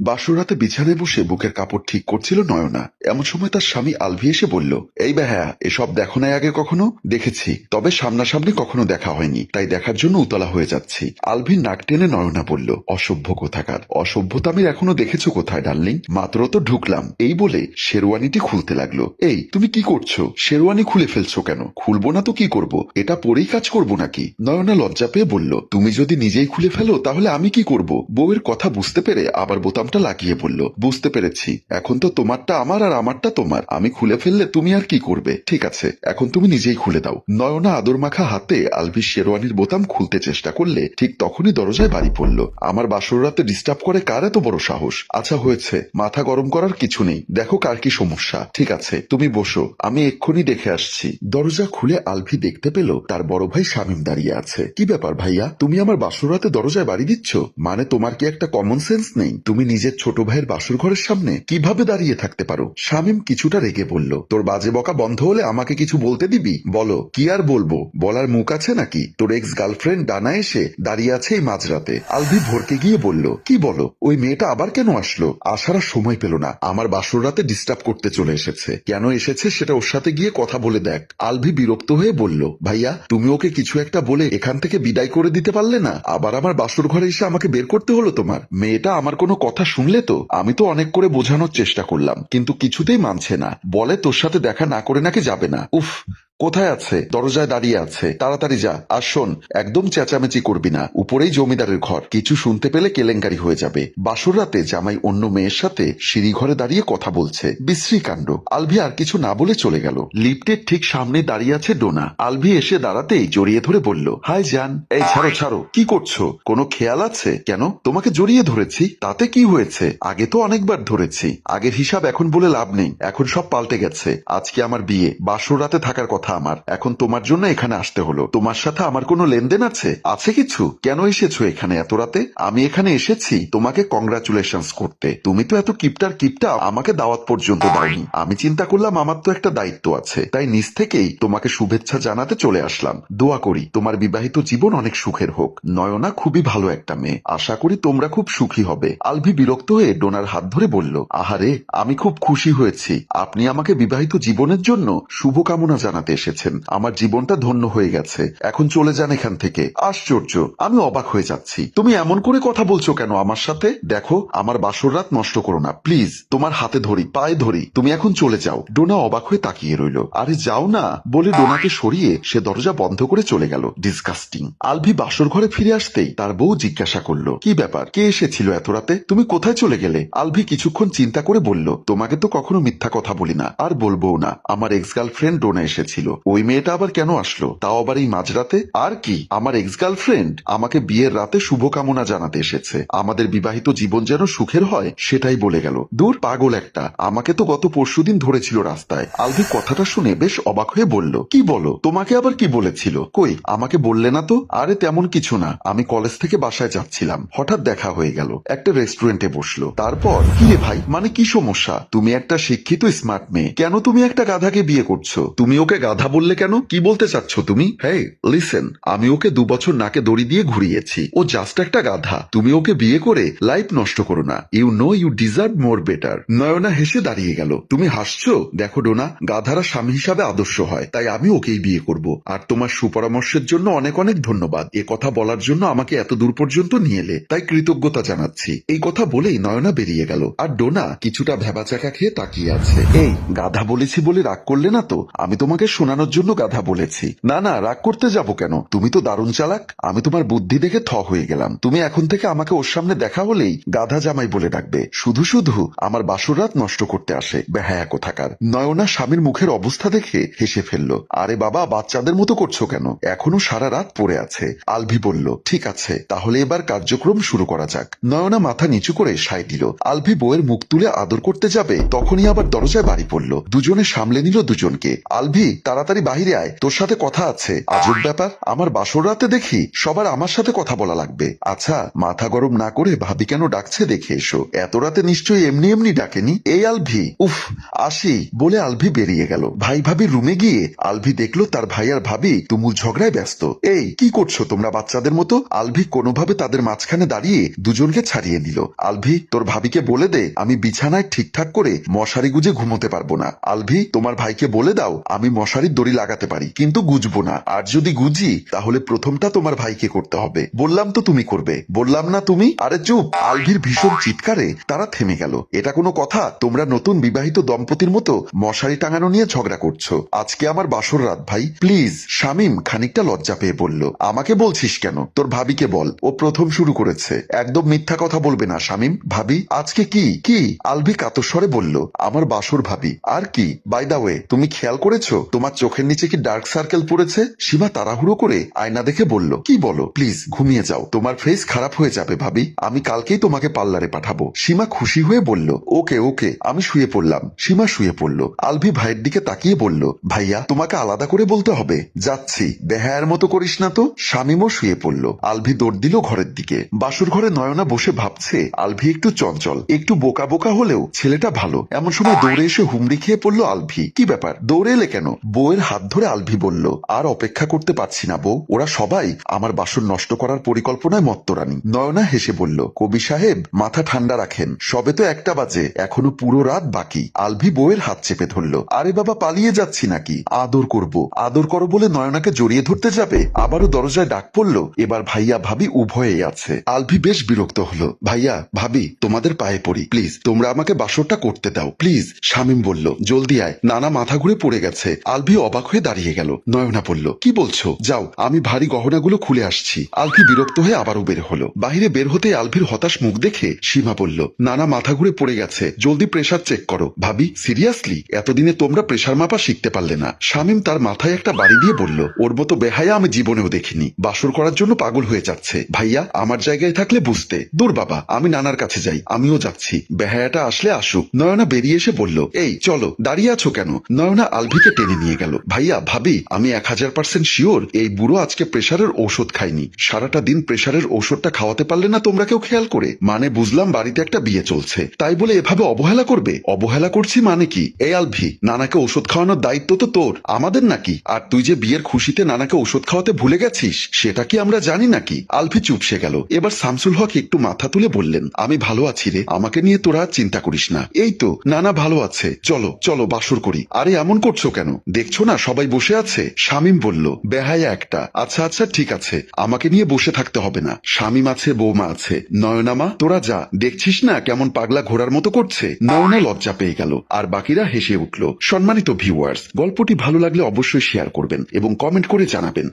বাসরাতে বিছানায় বসে বুকের কাপড় ঠিক করছিল নয়না। এমন সময় তার স্বামী আলভি এসে বলল, এই বেহায়া, এসব দেখো নাই আগে কখনো? দেখেছি, তবে সামনাসামনি কখনো দেখা হয়নি, তাই দেখার জন্য উতলা হয়ে যাচ্ছি। আলভির নাক টেনে নয়না বলল, অসভ্য কোথাকার অসভ্যতা আমি এখনও দেখেছ কোথায়, ডার্লিং? মাত্র তো ঢুকলাম। এই বলে শেরওয়ানিটি খুলতে লাগল, এই, তুমি কি করছ? শেরওয়ানি খুলে ফেলছো কেন? খুলবো না তো কি করব? এটা পরেই কাজ করব নাকি? নয়না লজ্জা পেয়ে বলল, তুমি যদি নিজেই খুলে ফেলো, তাহলে আমি কি করব? বউয়ের কথা বুঝতে পেরে আবার বোতামটা লাগিয়ে বলল, বুঝতে পেরেছি। এখন তো তোমারটা আমার আর আমারটা তোমার। আমি খুলে ফেললে তুমি আর কি করবে? ঠিক আছে, এখন তুমি নিজেই খুলে দাও। নয়না আদর মাখা হাতে আলভির শেরওয়ানির বোতাম খুলতে চেষ্টা করলে ঠিক তখনই দরজায় বাড়ি পড়ল। আমার বাসর রাতে ডিস্টার্ব করে কার এত বড় সাহস? আচ্ছা হয়েছে। মাথা গরম করার কিছু নেই। দেখো কার কি সমস্যা। ঠিক আছে, তুমি বসো। আমি এক্ষুনি দেখে আসছি। দরজা খুলে আলভি দেখতে পেল, তার বড় ভাই শামীম দাঁড়িয়ে আছে। কি ব্যাপার ভাইয়া? তুমি আমার বাসর রাতে দরজায় বাড়ি দিচ্ছ? মানে তোমার কি একটা কমন সেন্স নেই? তুমি নিজের ছোট ভাইয়ের বাসর ঘরের সামনে কীভাবে দাঁড়িয়ে থাকতে পারো? শামীম কিছুটা রেগে বলল, তোর বাজে বকা বন্ধ হলে আমাকে কিছু বলতে দিবি? বলো, কি আর বলব? বলার মুখ আছে নাকি? তোর এক্স গার্লফ্রেন্ড ডানা এসে দাঁড়িয়ে আছে এই মাঝরাতে। আলভি ভরকে গিয়ে বলল, কি বলো? ওই মেয়েটা আবার কেন আসলো? আসার সময় পেল না। আমার বাসর রাতে ডিস্টার্ব করতে চলে এসেছে। কেন এসেছে সেটা ওর সাথে গিয়ে কথা বলে দেখ। আলভি বিরক্ত হয়ে বলল, ভাইয়া, তুমি ওকে কিছু একটা বলে এখান থেকে বিদায় করে দিতে পারলে না? আবার আমার বাসর ঘরে এসে আমাকে বের করতে হলো তোমার। মেয়েটা আমার কোনো কথা শুনলে তো? আমি তো অনেক করে বোঝানোর চেষ্টা করলাম, কিন্তু কিছুতেই মানছে না। বলে তোর সাথে দেখা না করে নাকি যাবে না? উফ কোথায় আছে? দরজায় দাঁড়িয়ে আছে। তাড়াতাড়ি যা। আর শোন, একদম চেঁচামেচি করবি না। উপরেই জমিদারের ঘর। কিছু শুনতে পেলে কেলেঙ্কারি হয়ে যাবে। বাসর রাতে জামাই অন্য মেয়ের সাথে সিঁড়ি ঘরে দাঁড়িয়ে কথা বলছে। বিশ্রী কাণ্ড। আলভি আর কিছু না বলে চলে গেল। লিফটের ঠিক সামনে দাঁড়িয়ে আছে ডোনা। আলভি এসে দাঁড়াতেই জড়িয়ে ধরে বলল, হাই, জান। এই, ছাড়ো ছাড়ো। কি করছ? কোনো খেয়াল আছে? কেন? তোমাকে জড়িয়ে ধরেছি। তাতে কি হয়েছে? আগে তো অনেকবার ধরেছি। আগের হিসাব এখন বলে লাভ নেই। এখন সব পাল্টে গেছে। আজকে আমার বিয়ে। বাসর রাতে থাকার কথা। আমার। এখন তোমার জন্য এখানে আসতে হলো। তোমার সাথে আমার কোনো লেনদেন আছে? আছে কিছু? কেন এসেছ এখানে এত রাতে? আমি এখানে এসেছি তোমাকে কংগ্রাচুলেশনস করতে। তুমি তো এত কিপটার কিপটা, আমাকে দাওয়াত পর্যন্ত দাওনি। আমি চিন্তা করলাম আমার তো একটা দায়িত্ব আছে। তাই নিজ থেকেই তোমাকে শুভেচ্ছা জানাতে চলে আসলাম। দোয়া করি তোমার বিবাহিত জীবন অনেক সুখের হোক। নয়না খুবই ভালো একটা মেয়ে। আশা করি তোমরা খুব সুখী হবে। আলভি বিরক্ত হয়ে ডোনার হাত ধরে বলল, আহারে, আমি খুব খুশি হয়েছি। আপনি আমাকে বিবাহিত জীবনের জন্য শুভকামনা জানাতে এসেছেন। আমার জীবনটা ধন্য হয়ে গেছে। এখন চলে যান এখান থেকে। আশ্চর্য, আমি অবাক হয়ে যাচ্ছি। তুমি এমন করে কথা বলছো কেন আমার সাথে? দেখো, আমার বাসর রাত নষ্ট করো না, প্লিজ। তোমার হাতে ধরি, পায়ে ধরি। তুমি এখন চলে যাও। ডোনা অবাক হয়ে তাকিয়ে রইল। আরে যাও না, বলে ডোনাকে সরিয়ে সে দরজা বন্ধ করে চলে গেল। ডিসকাস্টিং। আলভি বাসর ঘরে ফিরে আসতেই তার বউ জিজ্ঞাসা করল, কি ব্যাপার? কে এসেছিল এত রাতে? তুমি কোথায় চলে গেলে? আলভি কিছুক্ষণ চিন্তা করে বলল, তোমাকে তো কখনো মিথ্যা কথা বলি না। আর বলব না। আমার এক্স গার্লফ্রেন্ড ডোনা এসেছিল। ওই মেয়েটা আবার কেন আসলো? তাও আবার এই মাঝরাতে? আর কি? আমার এক্স গার্লফ্রেন্ড আমাকে বিয়ের রাতে শুভকামনা জানাতে এসেছে। আমাদের বিবাহিত জীবন যেন সুখের হয়, সেটাই বলে গেল। দূর, পাগল একটা। আমাকে তো গত পরশুদিন ধরেছিল রাস্তায়। আলভি কথাটা শুনে বেশ অবাক হয়ে বলল, কি বলো? তোমাকে আবার কি বলেছিল? কই, আমাকে বললে না তো? আরে, তেমন কিছু না। আমি কলেজ থেকে বাসায় যাচ্ছিলাম। হঠাৎ দেখা হয়ে গেল। একটা রেস্টুরেন্টে বসল। তারপর, কি রে ভাই? মানে কি সমস্যা? তুমি একটা শিক্ষিত, স্মার্ট মেয়ে। কেন তুমি একটা গাধাকে বিয়ে করছ? তুমি ওকে গাধা বললে কেন? কি বলতে চাচ্ছ তুমি? হ্যাঁ লিসেন আমি ওকে দু বছর নাকে দড়ি দিয়ে ঘুরিয়েছি। ও জাস্ট একটা গাধা। তুমি ওকে বিয়ে করে লাইফ নষ্ট করো না। You know you deserve more better Nayna হেসে দাঁড়িয়ে গেল। তুমি হাসছো? দেখো ডোনা, গাধারা স্বামী হিসাবে আদর্শ হয়, তাই আমি ওকেই বিয়ে করব। আর তোমার সুপরামর্শের জন্য অনেক অনেক ধন্যবাদ। এ কথা বলার জন্য আমাকে এত দূর পর্যন্ত নিয়ে এলে, তাই কৃতজ্ঞতা জানাচ্ছি। এই কথা বলেই নয়না বেরিয়ে গেল। আর ডোনা, কিছুটা ভেবাচাকা খেয়ে তাকিয়ে আছে। এই, গাধা বলেছি বলে রাগ করলে না তো? আমি তোমাকে শোনানোর জন্য গাধা বলেছি। না না, রাগ করতে যাব কেন? তুমি তো দারুণ চালাক। আমি তোমার বুদ্ধি দেখে থ হয়ে গেলাম। তুমি এখন থেকে আমাকে ওর সামনে দেখা হলেই গাধা জামাই বলে ডাকবে। শুধু শুধু আমার বাসর রাত নষ্ট করতে আসে। বেহায়া কোথাকার। নয়না স্বামীর মুখের অবস্থা দেখে হেসে ফেলল। আরে বাবা, বাচ্চাদের মতো করছ কেন? এখনও সারা রাত পড়ে আছে। আলভি বলল, ঠিক আছে, তাহলে এবার কার্যক্রম শুরু করা যাক। নয়না মাথা নিচু করে সাই দিল। আলভি বউয়ের মুখ তুলে আদর করতে যাবে, তখনই আবার দরজায় বাড়ি পড়ল। দুজনে সামলে নিল দুজনকে। আলভি তার তাড়াতাড়ি বাহিরে আয়, তোর সাথে কথা আছে। আজব ব্যাপার, আমার বাসর রাতে দেখি সবার আমার সাথে কথা বলা লাগবে। আচ্ছা মাথা গরম না করে ভাবি কেন ডাকছে দেখে এসো। এত রাতে নিশ্চয়ই এমনি এমনি ডাকেনি? এই আলভি, উফ, আসি, বলে আলভি বেরিয়ে গেল। ভাই ভাবি রুমে গিয়ে আলভি দেখল তার ভাই আর ভাবি তুমুল ঝগড়ায় ব্যস্ত। এই, কি করছ তোমরা বাচ্চাদের মতো? আলভি কোনোভাবে তাদের মাঝখানে দাঁড়িয়ে দুজনকে ছাড়িয়ে দিল। আলভি, তোর ভাবিকে বলে দে, আমি বিছানায় ঠিকঠাক করে মশারি গুজে ঘুমোতে পারব না। আলভি, তোমার ভাইকে বলে দাও, আমি মশারির দড়ি লাগাতে পারি, কিন্তু গুজবো না। আর যদি গুজি, তাহলে প্রথমটা তোমার ভাইকে করতে হবে। বললাম তো তুমি করবে। বললাম না তুমি? আরে চুপ! আলভির ভীষণ চিৎকারে তারা থেমে গেল। এটা কোনো কথা? তোমরা নতুন বিবাহিত দম্পতির মতো মশারি টাঙানো নিয়ে ঝগড়া করছ। আজকে আমার বাসর রাত, ভাই। প্লিজ, শামিম খানিকটা লজ্জা পেয়ে বলল, আমাকে বলছিস কেন? তোর ভাবিকে বল। ও প্রথম শুরু করেছে। একদম মিথ্যা কথা বলবে না, শামিম। ভাবি, আজকে কি? কি? আলভি কাতস্বরে বলল, আমার বাসর ভাবি। আর কি? বাই ওয়ে তুমি খেয়াল করেছ? তোমার চোখের নিচে কি ডার্ক সার্কেল পড়েছে? সীমা তাড়াহুড়ো করে আয়না দেখে বলল, কি বলো? প্লিজ ঘুমিয়ে যাও। তোমার ফেস খারাপ হয়ে যাবে ভাবি। আমি কালকেই তোমাকে পার্লারে পাঠাবো। সীমা খুশি হয়ে বলল, ওকে ওকে, আমি শুয়ে পড়লাম। সীমা শুয়ে পড়ল। আলভি ভাইয়ের দিকে তাকিয়ে বলল, ভাইয়া, তোমাকে আলাদা করে বলতে হবে। যাচ্ছি। বেহায়ার মতো করিস না তো? স্বামীমও শুয়ে পড়ল। আলভি দৌড় দিল ঘরের দিকে। বাসুর ঘরে নয়না বসে ভাবছে, আলভি একটু চঞ্চল, একটু বোকা বোকা হলেও ছেলেটা ভালো। এমন সময় দৌড়ে এসে হুমড়ি খেয়ে পড়ল আলভি। কি ব্যাপার? দৌড়ে এলে কেন? বউয়ের হাত ধরে আলভি বলল, আর অপেক্ষা করতে পারছি না বউ। ওরা সবাই আমার বাসন নষ্ট করার পরিকল্পনায় মত্তরানি। নয়না হেসে বলল, কবি সাহেব, মাথা ঠান্ডা রাখেন। সবে তো একটা বাজে, এখনও পুরো রাত বাকি। আলভি বউয়ের হাত চেপে ধরল, আরে বাবা, পালিয়ে যাচ্ছি নাকি? আদর করব। আদর করো বলে নয়নাকে জড়িয়ে ধরতে যাবে? আবারও দরজায় ডাক পড়ল, এবার ভাইয়া, ভাবি উভয়েই আছে। আলভি বেশ বিরক্ত হলো, ভাইয়া, ভাবি, তোমাদের পায়ে পড়ি, প্লিজ। তোমরা আমাকে বাসরটা করতে দাও, প্লিজ। শামিম বলল, জলদি আয়। নানা মাথা ঘুরে পড়ে গেছে। আলভি অবাক হয়ে দাঁড়িয়ে গেল। নয়না বলল, কি বলছো? যাও, আমি ভারী গহনাগুলো খুলে আসছি। আলভি বিরক্ত হয়ে আবারও বের হলো। বাহিরে বের হতে আলভির হতাশ মুখ দেখে সীমা বলল, নানা মাথা ঘুরে পড়ে গেছে, জলদি প্রেশার চেক করো। ভাবি, সিরিয়াসলি? এতদিনে তোমরা প্রেশার মাপা শিখতে পারলে না। শামিম তার মাথায় একটা বাড়ি দিয়ে বলল, ওর মতো বেহায়া আমি জীবনেও দেখিনি। বাসর করার জন্য পাগল হয়ে যাচ্ছে। ভাইয়া, আমার জায়গায় থাকলে বুঝতে। দূর বাবা, আমি নানার কাছে যাই, আমিও যাচ্ছি। বেহায়াটা আসলে আসুক। নয়না বেরিয়ে এসে বলল, এই, চলো, দাঁড়িয়ে আছো কেন? নয়না আলভিকে টেনে নিয়ে গেল। ভাইয়া, ভাবি, আমি এক হাজার পার্সেন্ট শিওর এই বুড়ো আজকে প্রেশারের ঔষধ খায়নি। সারাটা দিন প্রেশারের ঔষধটা খাওয়াতে পারলে না তোমরা কেউ খেয়াল করে? মানে বুঝলাম বাড়িতে একটা বিয়ে চলছে। তাই বলে এভাবে অবহেলা করবে? অবহেলা করছি মানে কি? এই আলভি, নানাকে ওষুধ খাওয়ানোর দায়িত্ব তো তোর। আমাদের নাকি? আর তুই যে বিয়ের খুশিতে নানাকে ওষুধ খাওয়াতে ভুলে গেছিস, সেটা কি আমরা জানি নাকি? আলভি চুপসে গেল। এবার শামসুল হক একটু মাথা তুলে বললেন, আমি ভালো আছি রে, আমাকে নিয়ে তোরা চিন্তা করিস না। এই তো, নানা ভালো আছে। চলো চলো, বাসর করি। আরে এমন করছ কেন? দেখছ না? সবাই বসে আছে। শামিম বলল, বেহায়া একটা। আচ্ছা আচ্ছা ঠিক আছে। আমাকে নিয়ে বসে থাকতে হবে না। শামিম আছে, বৌমা আছে। নয়নামা তোরা যা। দেখছিস না কেমন পাগলা ঘোরার মতো করছে? নয়না লজ্জা পেয়ে গেল, আর বাকিরা হেসে উঠল, সম্মানিত ভিউয়ার্স গল্পটি ভালো লাগলে অবশ্যই শেয়ার করবেন এবং কমেন্ট করে জানাবেন।